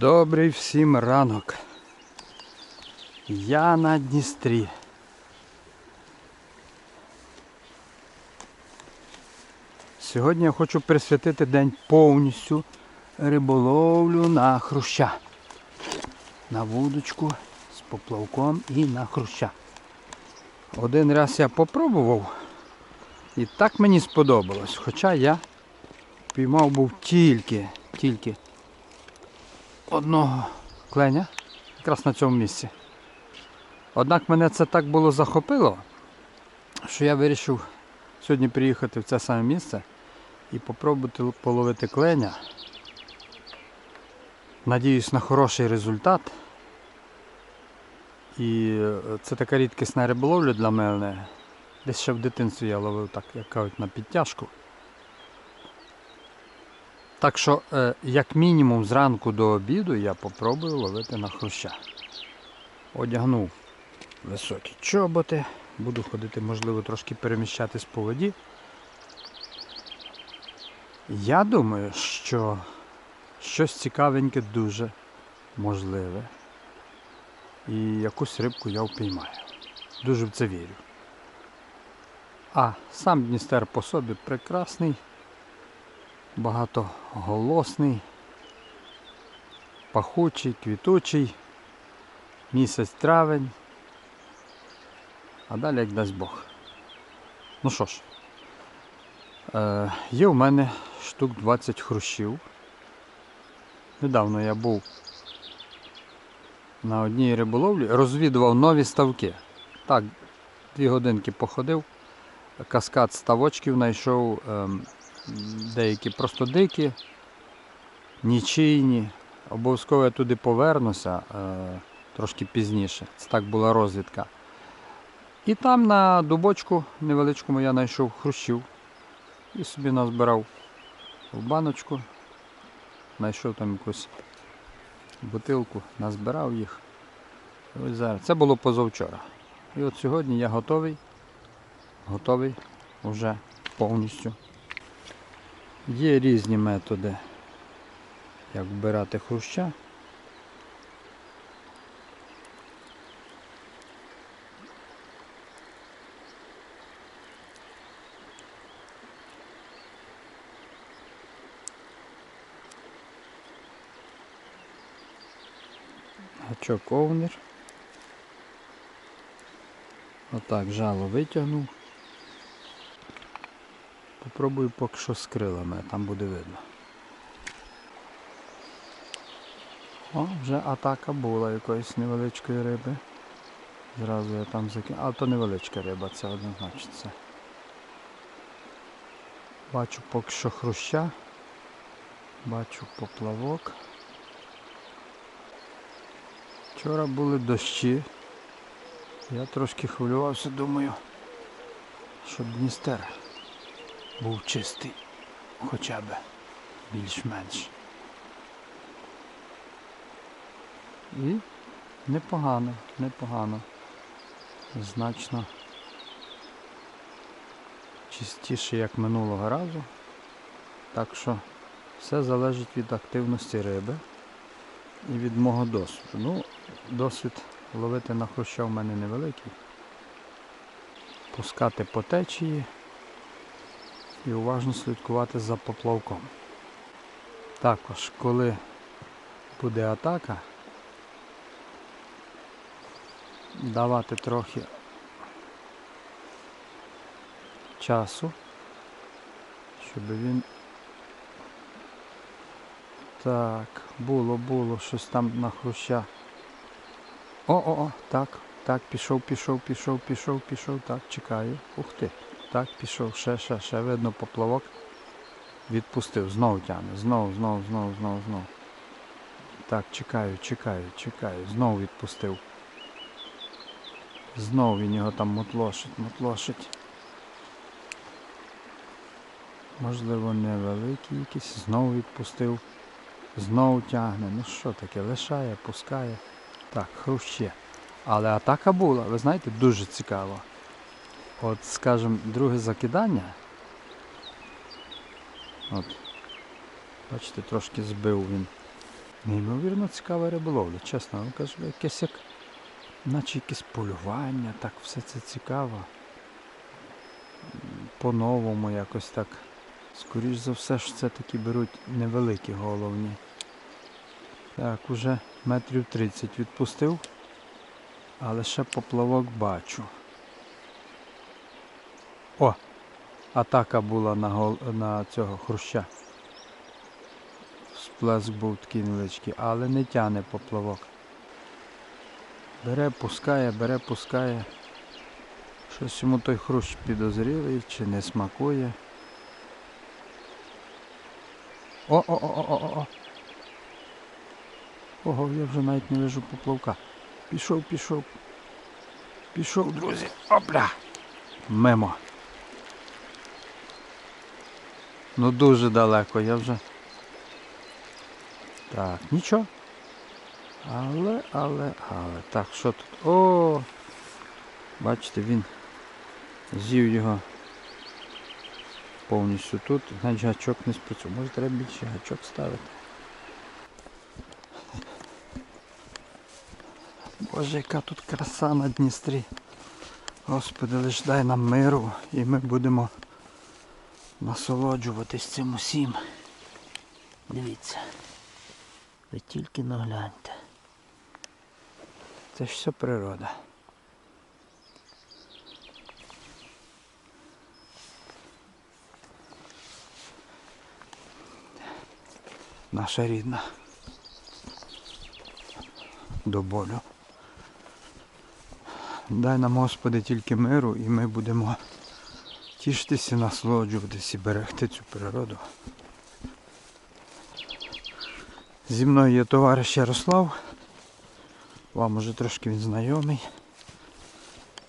Добрий всім ранок. Я на Дністрі. Сьогодні я хочу присвятити день повністю риболовлю на хруща. На вудочку з поплавком і на хруща. Один раз я попробував і так мені сподобалось. Хоча я піймав був тільки, тільки одного кленя якраз на цьому місці. Однак мене це так було захопило, що я вирішив сьогодні приїхати в це саме місце і попробувати половити кленя. Надіюсь на хороший результат. І е, це така рідкісна риболовля для мене. Десь ще в дитинстві я ловив так, як кажуть, на підтяжку. Так що, е, як мінімум, зранку до обіду я попробую ловити на хруща. Одягнув високі чоботи, буду ходити, можливо, трошки переміщатись по воді. Я думаю, що щось цікавеньке дуже можливе. І якусь рибку я впіймаю. Дуже в це вірю. А сам Дністер по собі прекрасний багатоголосний, пахучий, квітучий, місяць травень, а далі як дасть Бог. Ну що ж, е, є в мене штук 20 хрущів. Недавно я був на одній риболовлі, розвідував нові ставки. Так, дві годинки походив, каскад ставочків знайшов. ем, деякі просто дикі, нічийні. Обов'язково я туди повернуся е, трошки пізніше. Це так була розвідка. І там на дубочку невеличкому я знайшов хрущів і собі назбирав в баночку, знайшов там якусь бутилку, назбирав їх. Ось зараз. Це було позавчора. І от сьогодні я готовий, готовий вже повністю. Є різні методи, як вбирати хруща. Гачок овнер. Отак жало витягнув. Попробую поки що з крилами, там буде видно. О, вже атака була якоїсь невеличкої риби. Зразу я там закинув. А то невеличка риба, це однозначно це. Бачу поки що хруща. Бачу поплавок. Вчора були дощі. Я трошки хвилювався, думаю, щоб Дністер був чистий хоча б більш-менш. І непогано, непогано. Значно чистіше, як минулого разу. Так що все залежить від активності риби і від мого досвіду. Ну, досвід ловити на хруща в мене невеликий. Пускати по течії і уважно слідкувати за поплавком. Також, коли буде атака, давати трохи часу, щоб він так, було, було щось там на хруща. О-о-о, так, так, пішов, пішов, пішов, пішов, пішов, так, чекаю. Ух ти. Так, пішов, ще, ще, ще, видно, поплавок. Відпустив, знову тягне, знову, знову, знову, знову, знову. Так, чекаю, чекаю, чекаю, знову відпустив. Знову він його там мотлошить, мотлошить. Можливо, невеликий якийсь, знову відпустив, знову тягне. Ну що таке, лишає, пускає. Так, хруще. Але атака була, ви знаєте, дуже цікаво. От, скажімо, друге закидання. От. Бачите, трошки збив він Неймовірно цікава риболовля, чесно вам кажу, якесь як, наче якесь полювання, так все це цікаво. По-новому якось так. Скоріш за все ж це таки беруть невеликі головні. Так, уже метрів 30 відпустив, але ще поплавок бачу. О! Атака була на, гол... на цього хруща. Сплеск був такий невеличкий, але не тяне поплавок. Бере, пускає, бере, пускає. Щось йому той хрущ підозрілий чи не смакує. О-о-о-о-о-о! Ого, я вже навіть не вижу поплавка. Пішов, пішов. Пішов, друзі. Опля! Мимо. Ну дуже далеко, я вже. Так, нічого. Але, але, але. Так, що тут? О! Бачите, він з'їв його повністю тут, значить гачок не спрацює. Може треба більше гачок ставити. Боже, яка тут краса на Дністрі. Господи, лиш дай нам миру і ми будемо насолоджуватись цим усім. Дивіться. Ви тільки нагляньте. Це ж все природа. Наша рідна. До болю. Дай нам, Господи, тільки миру і ми будемо тішитися, насолоджуватися і берегти цю природу. Зі мною є товариш Ярослав. Вам уже трошки він знайомий.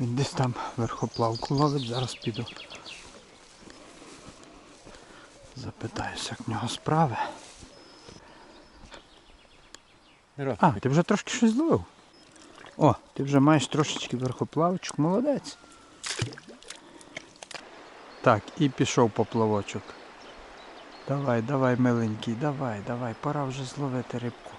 Він десь там верхоплавку ловить, зараз піду. Запитаюся, як в нього справи. А, ти вже трошки щось зловив. О, ти вже маєш трошечки верхоплавочок, молодець. Так, і пішов поплавочок. Давай, давай, миленький, давай, давай, пора вже зловити рибку.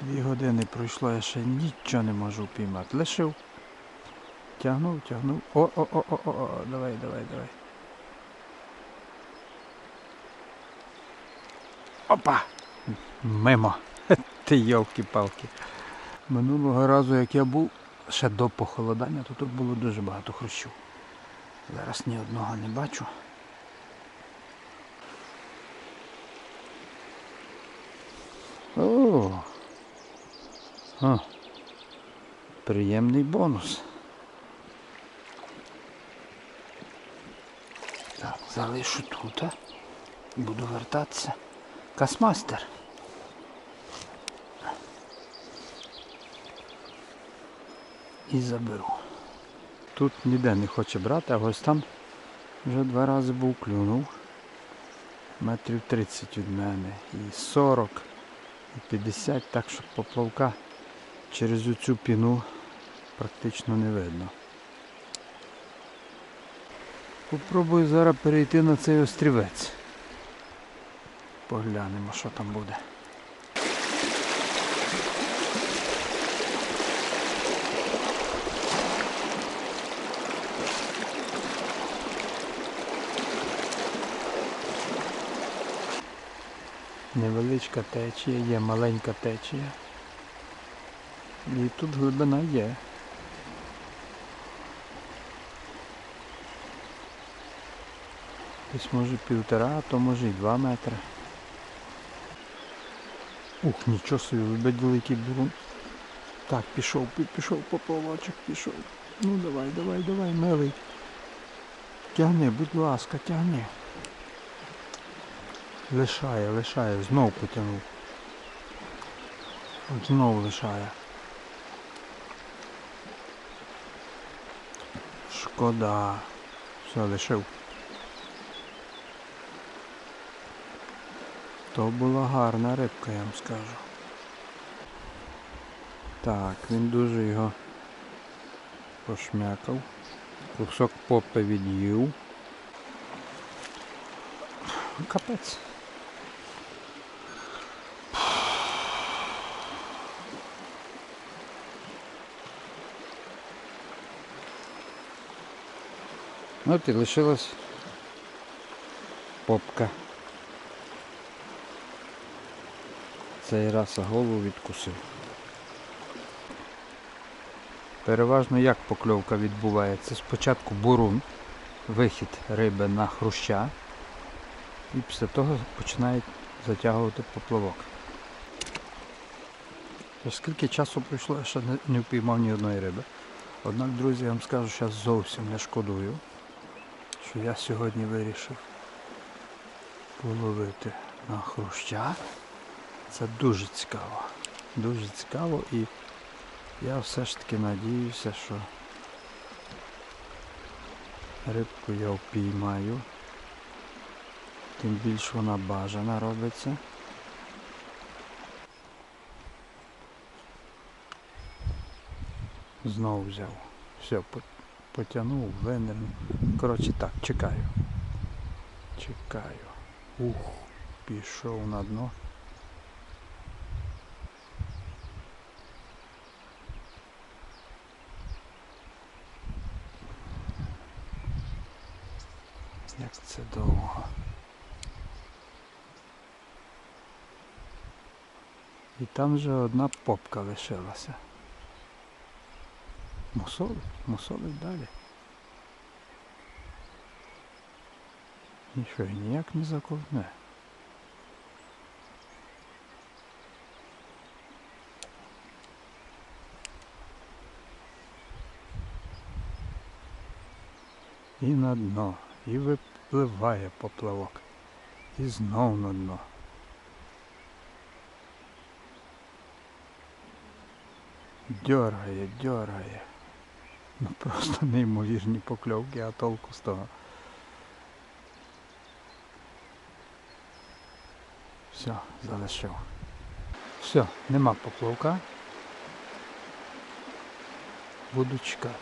Дві години пройшло, я ще нічого не можу впіймати. Лишив. Тягнув, тягнув. О-о-о-о-о, давай, давай, давай. Опа! Мимо. Ти йолки-палки. Минулого разу, як я був, ще до похолодання, то тут було дуже багато хрущів. Зараз ні одного не бачу. О! А, приємний бонус. Так, залишу тут. а. Буду вертатися. Касмастер. І заберу. Тут ніде не хоче брати, а ось там вже два рази був клюнув. Метрів 30 від мене. І 40, і 50, так що поплавка через цю піну практично не видно. Попробую зараз перейти на цей острівець. Поглянемо, що там буде. Невеличка течія, є маленька течія. І тут глибина є. Десь може півтора, а то може і два метри. Ух, нічого собі, вибить великий бурун. Так, пішов, пішов поплавочок, пішов. Ну давай, давай, давай, милий. Тягни, будь ласка, тягни. Лишає, лишає, знов потягнув. От знов лишає. Шкода. Все, лишив. То була гарна рибка, я вам скажу. Так, він дуже його пошмякав. Кусок попи від'їв. Капець. Ну, От і лишилась попка. Цей раз голову відкусив. Переважно як покльовка відбувається? Спочатку бурун, вихід риби на хруща, і після того починають затягувати поплавок. Тож Скільки часу пройшло, я ще не, впіймав ні одної риби. Однак, друзі, я вам скажу, що зовсім не шкодую, що я сьогодні вирішив половити на хруща. Це дуже цікаво. Дуже цікаво і я все ж таки надіюся, що рибку я впіймаю. Тим більш вона бажана робиться. Знову взяв. Все, потягнув, винирнув. Коротше так, чекаю. Чекаю. Ух, пішов на дно. Як це довго. І там вже одна попка лишилася. Мусолить, мусолить далі. І ніяк не заковтне. І на дно, і випливає поплавок. І знов на дно. Дьоргає, дьоргає. Ну просто неймовірні покльовки, а толку з того. Все, залишив. Все, нема поплавка. Буду чекати.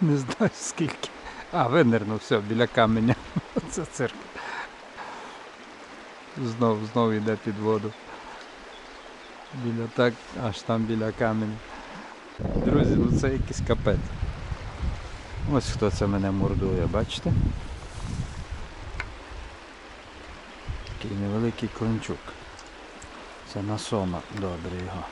Не знаю скільки. А, винирнув, все, біля каменя. Це цирк. Знов, знов йде під воду. Біля так, аж там біля каменя. Друзі, ну це якийсь капець. Ось хто це мене мордує, бачите? Такий невеликий клинчук. Це на сома добре його.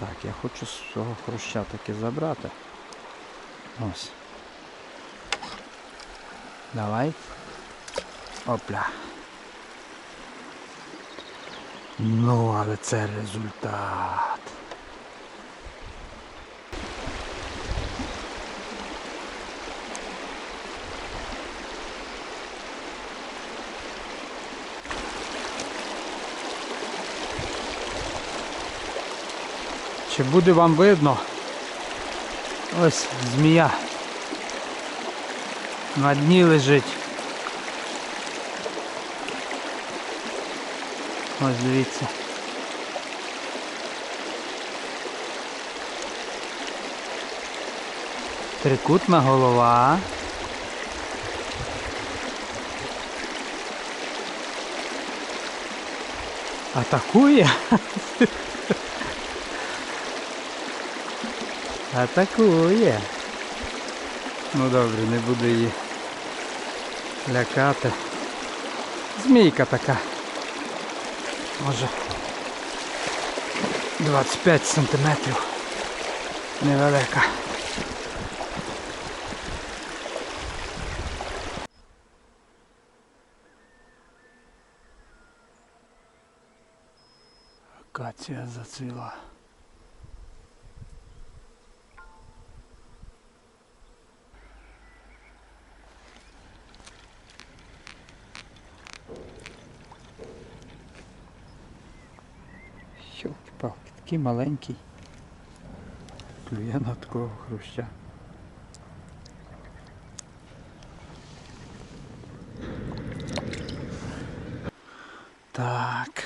Так, я хочу з цього хруща таки забрати. Ось. Давай. Опля. Ну, але це результат. Чи буде вам видно? Ось змія. На дні лежить. Ось дивіться. Трикутна голова. Атакує? Атакує. Ну добре, не буду її лякати. Змійка така. Може 25 сантиметрів. Невелика. Акація зацвіла. Такий маленький. Клює на такого хруща. Так.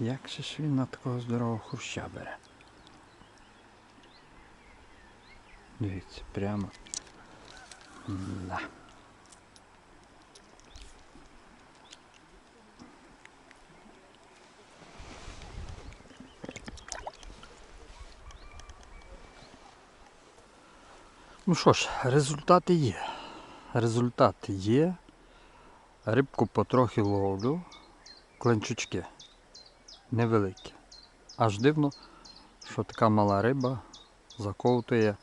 Як же ж він на такого здорового хруща бере? Дивіться, прямо. Да. Ну що ж, результати є. Результати є. Рибку потрохи ловлю. Кленчучки. Невеликі. Аж дивно, що така мала риба заковтує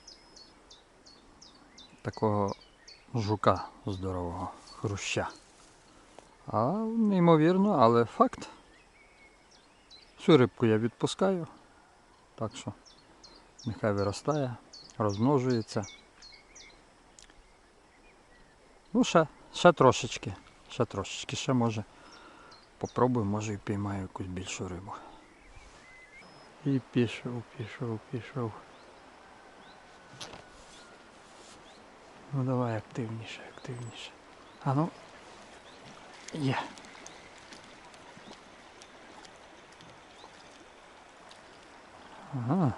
такого жука здорового, хруща. А неймовірно, але факт. Цю рибку я відпускаю. Так що нехай виростає, розмножується. Ну, ще, ще трошечки, ще трошечки, ще може. Попробую, може і піймаю якусь більшу рибу. І пішов, пішов, пішов. Ну давай активніше, активніше. А ну. Є. Ага.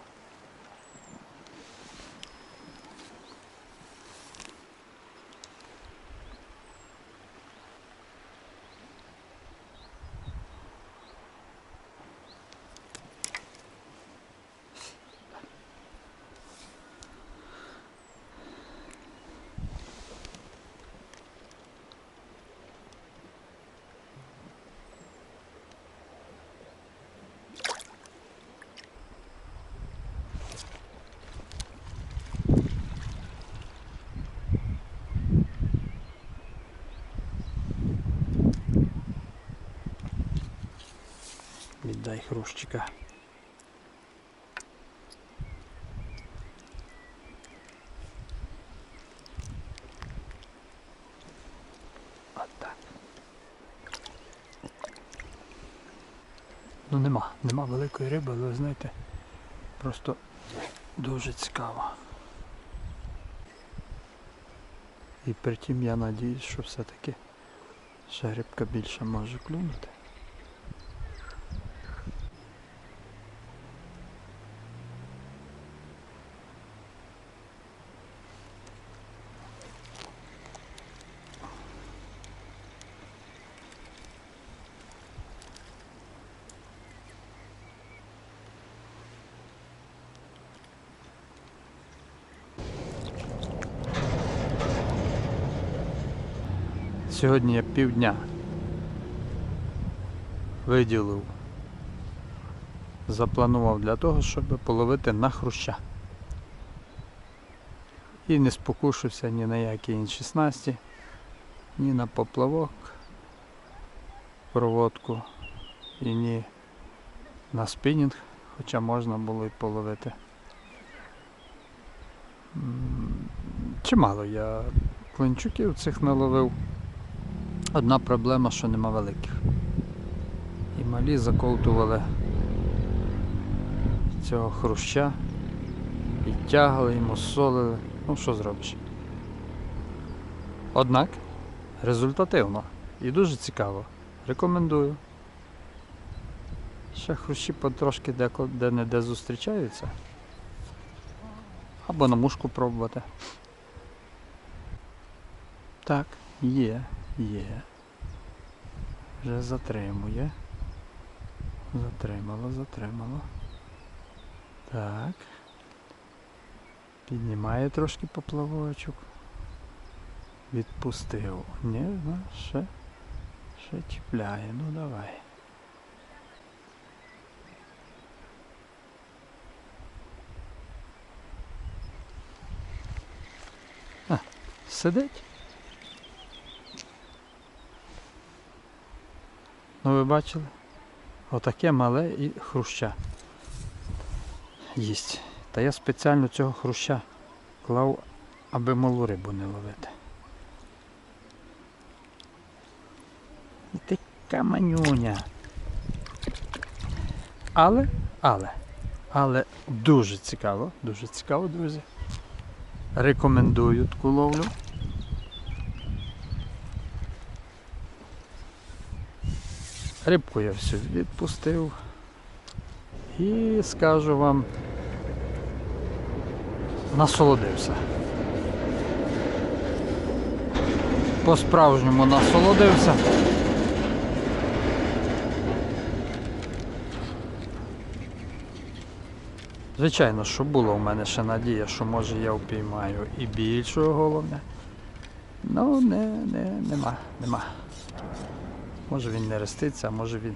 Віддай хрущика. Ну нема, нема великої риби, але знаєте, просто дуже цікаво. І при тім я надіюсь, що все-таки ще рибка більше може клюнути. Сьогодні я півдня виділив, запланував для того, щоб половити на хруща. І не спокушився ні на які інші снасті, ні на поплавок, проводку, і ні на спінінг, хоча можна було і половити. Чимало я клинчуків цих наловив. Одна проблема, що нема великих. І малі заковтували цього хруща, і тягали, і мусолили. Ну що зробиш? Однак результативно і дуже цікаво. Рекомендую. Ще хрущі потрошки де-не-де зустрічаються. Або на мушку пробувати. Так, є. Є. Вже затримує. Затримало, затримало. Так. Піднімає трошки поплавочок. Відпустив. Ні, ну, ще, ще чіпляє. Ну давай. А, сидить. Ну ви бачили? Отаке мале і хруща. Їсть. Та я спеціально цього хруща клав, аби малу рибу не ловити. І ти каманюня. Але, але, але дуже цікаво, дуже цікаво, друзі. Рекомендую таку ловлю. Рибку я всю відпустив. І скажу вам, насолодився. По-справжньому насолодився. Звичайно, що була у мене ще надія, що може я впіймаю і більшого головня. Ну, не, не, нема, нема. Може він не реститься, а може він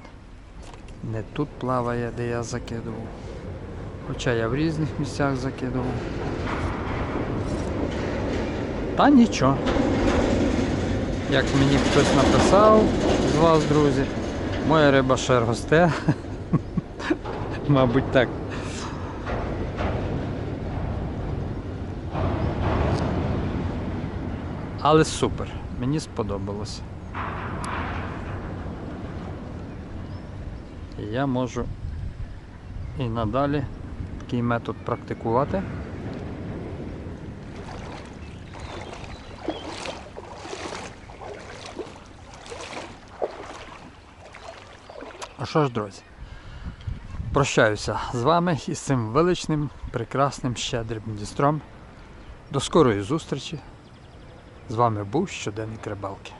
не тут плаває, де я закидував. Хоча я в різних місцях закидував. Та нічого. Як мені хтось написав з вас, друзі, моя риба ще росте. Мабуть, так. Але супер, мені сподобалося. І я можу і надалі такий метод практикувати. А що ж, друзі? Прощаюся з вами із цим величним, прекрасним, щедрим Дністром. До скорої зустрічі. З вами був щоденник рибалки.